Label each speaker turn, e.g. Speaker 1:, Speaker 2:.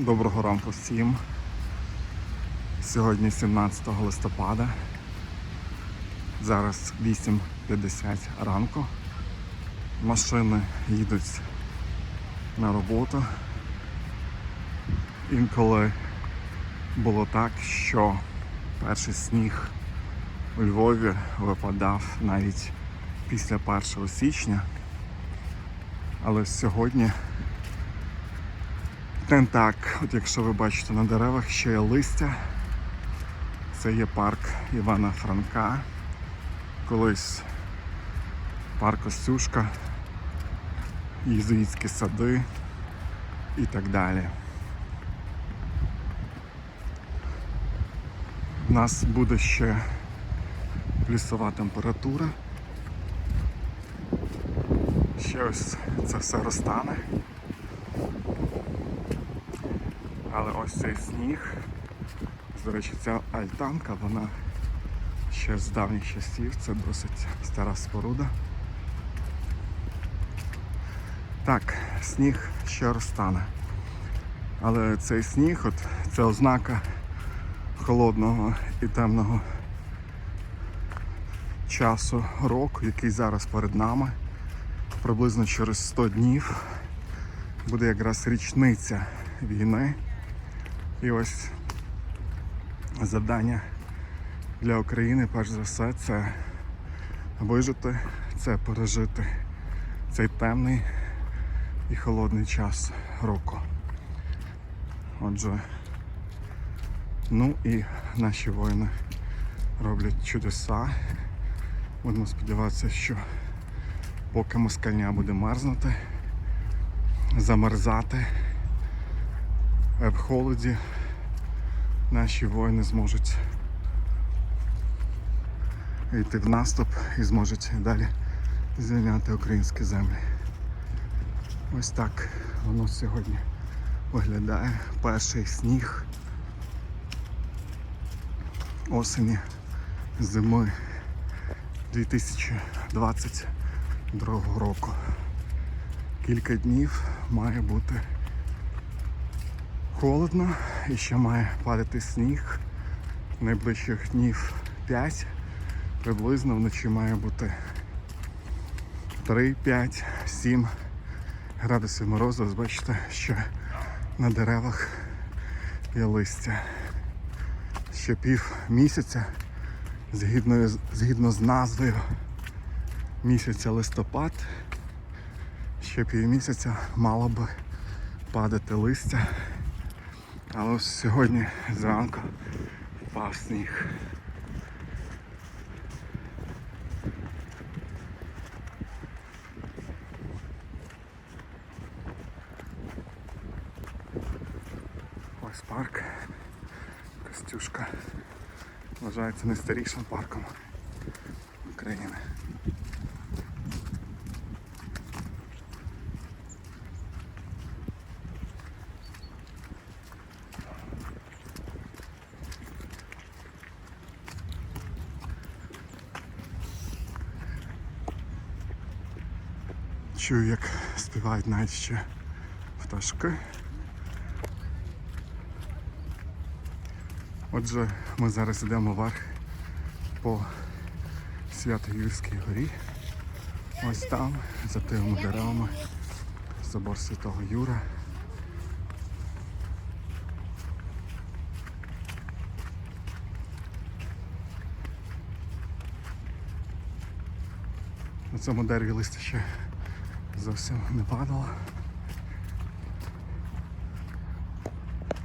Speaker 1: Доброго ранку всім. Сьогодні 17 листопада. Зараз 8.50 ранку. Машини їдуть на роботу. Інколи було так, що перший сніг у Львові випадав навіть після 1 січня. Але сьогодні не так, от якщо ви бачите на деревах, ще є листя. Це є парк Івана Франка. Колись парк Остюшка, єзуїтські сади і так далі. У нас буде ще плюсова температура. Ще ось це все розтане. Але ось цей сніг, до речі, ця альтанка, вона ще з давніх часів, це досить стара споруда. Так, сніг ще розтане. Але цей сніг, от це ознака холодного і темного часу року, який зараз перед нами. Приблизно через 100 днів буде якраз річниця війни. І ось завдання для України, перш за все, це вижити, це пережити цей темний і холодний час року. Отже, ну і наші воїни роблять чудеса. Будемо сподіватися, що поки москальня буде мерзнути, замерзати в холоді наші воїни зможуть йти в наступ і зможуть далі звільняти українські землі. Ось так воно сьогодні виглядає. Перший сніг осені зими 2022 року. Кілька днів має бути холодно і ще має падати сніг. Найближчих днів 5. Приблизно вночі має бути 3, 5, 7 градусів морозу. Ось Бачите, що на деревах є листя. Ще пів місяця, згідно, згідно з назвою місяця листопад, ще пів місяця мало би падати листя. Але ось сьогодні зранку впав сніг. Ось парк. Костюшка. Вважається найстарішим парком України. Чую, як співають навіть ще пташки. Отже, ми зараз йдемо вверх по Свято-Юрській горі. Ось там, за тими деревами, собор Святого Юра. На цьому дереві листя ще зовсім не падало.